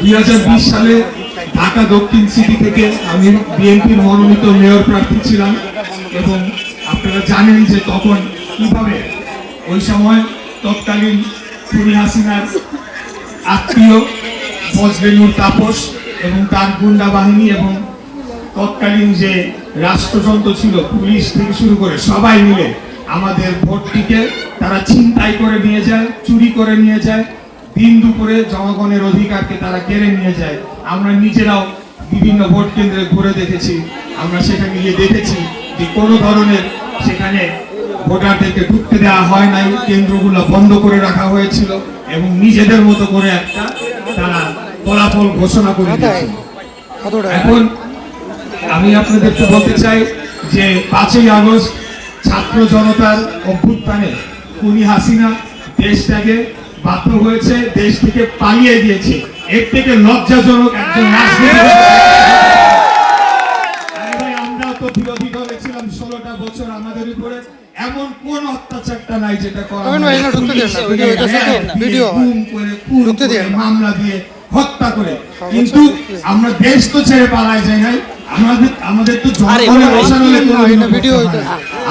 দুই হাজার বিশ সালে ঢাকা দক্ষিণ সিটি থেকে আমি বিএনপির মনোনীত মেয়র প্রার্থী ছিলাম এবং আপনারা জানেন যে তখন কীভাবে ওই সময় তৎকালীন খুনি হাসিনার আত্মীয় বজরেনুর তাপস এবং তার গুন্ডা বাহিনী এবং তৎকালীন যে রাষ্ট্রযন্ত্র ছিল, পুলিশ থেকে শুরু করে সবাই মিলে আমাদের ভোটটিকে তারা ছিনতাই করে নিয়ে যায়, চুরি করে নিয়ে যায়। দিন দুপুরে জনগণের অধিকারকে তারা কেড়ে নিয়ে যায়। আমরা নিজেরাও বিভিন্ন ভোট কেন্দ্রে ঘুরে দেখেছি। আমরা সেখানে গিয়ে দেখেছি যে কোনো ধরনের সেখানে ভোটারদেরকে ঢুকতে দেওয়া হয় নাই। কেন্দ্রগুলো বন্ধ করে রাখা হয়েছিল এবং নিজেদের মতো করে একটা তারা ফলাফল ঘোষণা করে দিয়েছিল। এখন আমি আপনাদেরকে বলতে চাই যে পাঁচই আগস্ট ছাত্র জনতার অভ্যুত্থানে খুনি হাসিনা দেশটাকে বাধ্য হয়েছে দেশ থেকে পালিয়ে গিয়েছে। এর থেকে লজ্জাজনক একজন আমরাও তো বিরোধী দলে ছিলাম ষোলোটা বছর আমাদের উপরে। এমন কোন অত্যাচারটা নাই যেটা করা ভিডিও হ্যাঁ, করে। মামলা দিয়ে হত্যা করে। কিন্তু আমরা দেশ তো ছেড়ে পালাই যাই নাই। আমাদের আমাদের তো জনগণের।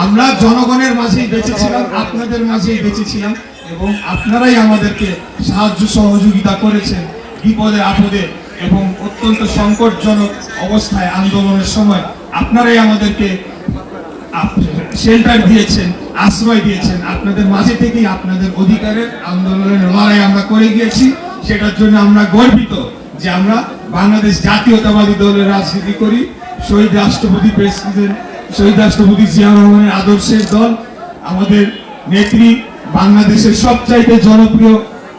আমরা জনগণের মাঝেই বেঁচেছিলাম আপনাদের মাঝেই বেঁচেছিলাম। এবং আপনারাই আমাদেরকে সাহায্য সহযোগিতা করেছেন বিপদে, আপদে এবং অত্যন্ত সংকটজনক অবস্থায় আন্দোলনের সময় আপনারাই আমাদেরকে শেল্টার দিয়েছেন, আশ্রয় দিয়েছেন। আপনাদের মাঝে থেকেই আপনাদের অধিকারের আন্দোলনের লড়াই আমরা করে গিয়েছি। সেটার জন্য আমরা গর্বিত যে আমরা বাংলাদেশ জাতীয়তাবাদী দলের রাজনীতি করি। শহীদ রাষ্ট্রপতি প্রেসিডেন্ট, শহীদ রাষ্ট্রপতি জিয়া রহমানের আদর্শের দল। আমাদের নেত্রী বাংলাদেশের সবচাইতে জনপ্রিয়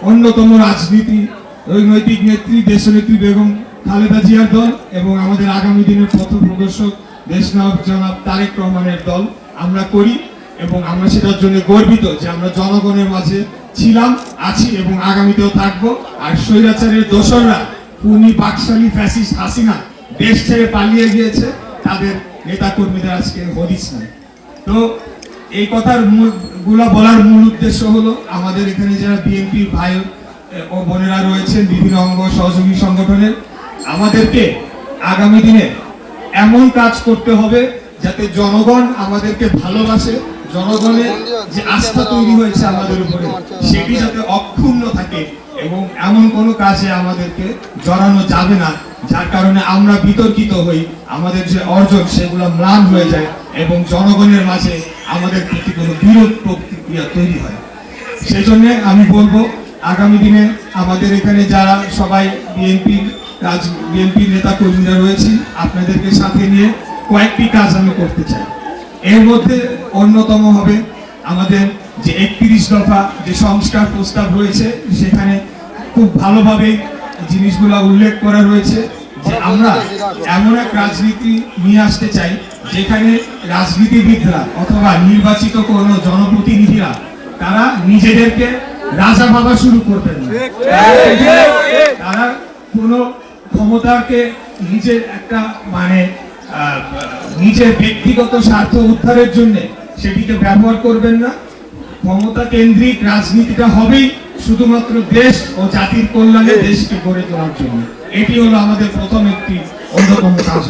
অন্যতম রাজনীতি নৈতিক নেত্রী, দেশনেত্রী বেগম খালেদা জিয়ার দল এবং আমাদের আগামী দিনের পথ প্রদর্শক দেশনায়ক জনাব তারেক রহমানের দল আমরা করি এবং আমরা সেটার জন্য গর্বিত যে আমরা জনগণের মাঝে ছিলাম, আছি এবং আগামীতেও থাকব। আর স্বৈরাচারের দোসররা পুনি বাকশালী ফ্যাসিস্ট, হাসিনা দেশ ছেড়ে পালিয়ে গিয়েছে, তাদের নেতা কর্মীদের আজকে হদিস নাই। তো এই কথার মূল, গুলা বলার মূল উদ্দেশ্য হলো আমাদের এখানে যারা বিএনপি ভাই ও বোনেরা রয়েছেন, বিভিন্ন অঙ্গ সহযোগী সংগঠনের, আমাদেরকে আগামী দিনে এমন কাজ করতে হবে যাতে জনগণ আমাদেরকে ভালোবাসে, জনগণের যে আস্থা তৈরি হয়েছে আমাদের উপরে, সেটি যাতে অক্ষুণ্ণ থাকে এবং এমন কোনো কাজে আমাদেরকে জড়ানো যাবে না, যার কারণে আমরা বিতর্কিত হই, আমাদের যে অর্জন সেগুলো ম্লান হয়ে যায় এবং জনগণের মাঝে আমাদের প্রতি কোনো বিরোধ প্রতিক্রিয়া তৈরি হয়। সেই জন্য আমি বলব, আগামী দিনে আমাদের এখানে যারা সবাই বিএনপি কাজ বিএনপি নেতা কর্মীরা রয়েছে আপনাদেরকে সাথে নিয়ে কয়েকটি কাজ আমি করতে চাই। এর মধ্যে অন্যতম হবে আমাদের যে একত্রিশ দফা যে সংস্কার প্রস্তাব রয়েছে, সেখানে খুব ভালোভাবে জিনিসগুলো উল্লেখ করা রয়েছে। যে আমরা এমন এক রাজনীতি নিয়ে আসতে চাই যেখানে রাজনীতিবিদরা অথবা নির্বাচিত কোনো জনপ্রতিনিধিরা তারা নিজেদেরকে রাজা শুরু করবেন না। তারা কোনো ক্ষমতাকে নিজের একটা মানে নিজের ব্যক্তিগত স্বার্থ উদ্ধারের জন্য সেটিকে ব্যবহার করবেন না। ক্ষমতা কেন্দ্রিক রাজনীতিটা হবেই শুধুমাত্র দেশ ও জাতির কল্যাণে দেশকে গড়ে তোলার জন্য। এটি হলো আমাদের প্রথম একটি অন্যতম কাজ